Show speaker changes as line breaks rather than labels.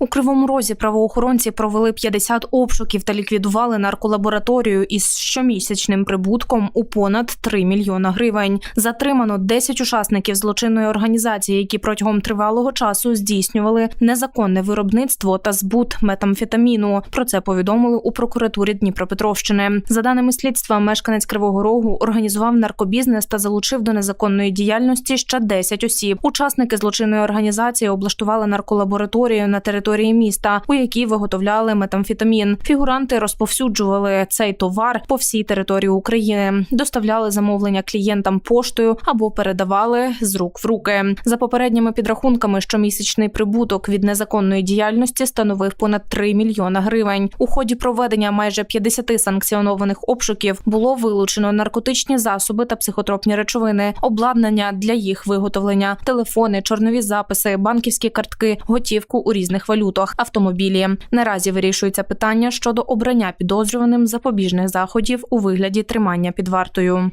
У кривому розі правоохоронці провели 50 обшуків та ліквідували нарколабораторію із щомісячним прибутком у понад 3 мільйона гривень. Затримано 10 учасників злочинної організації, які протягом тривалого часу здійснювали незаконне виробництво та збут метамфетаміну. Про це повідомили у прокуратурі Дніпропетровщини. За даними слідства, мешканець Кривого Рогу організував наркобізнес та залучив до незаконної діяльності ще 10 осіб. Учасники злочинної організації облаштували нарколабораторію на території міста, у якій виготовляли метамфетамін. Фігуранти розповсюджували цей товар по всій території України, доставляли замовлення клієнтам поштою або передавали з рук в руки. За попередніми підрахунками, щомісячний прибуток від незаконної діяльності становив понад 3 мільйона гривень. У ході проведення майже 50 санкціонованих обшуків було вилучено наркотичні засоби та психотропні речовини, обладнання для їх виготовлення, телефони, чорнові записи, банківські картки, готівку у різних валютах, автомобілі. Наразі вирішується питання щодо обрання підозрюваним запобіжних заходів у вигляді тримання під вартою.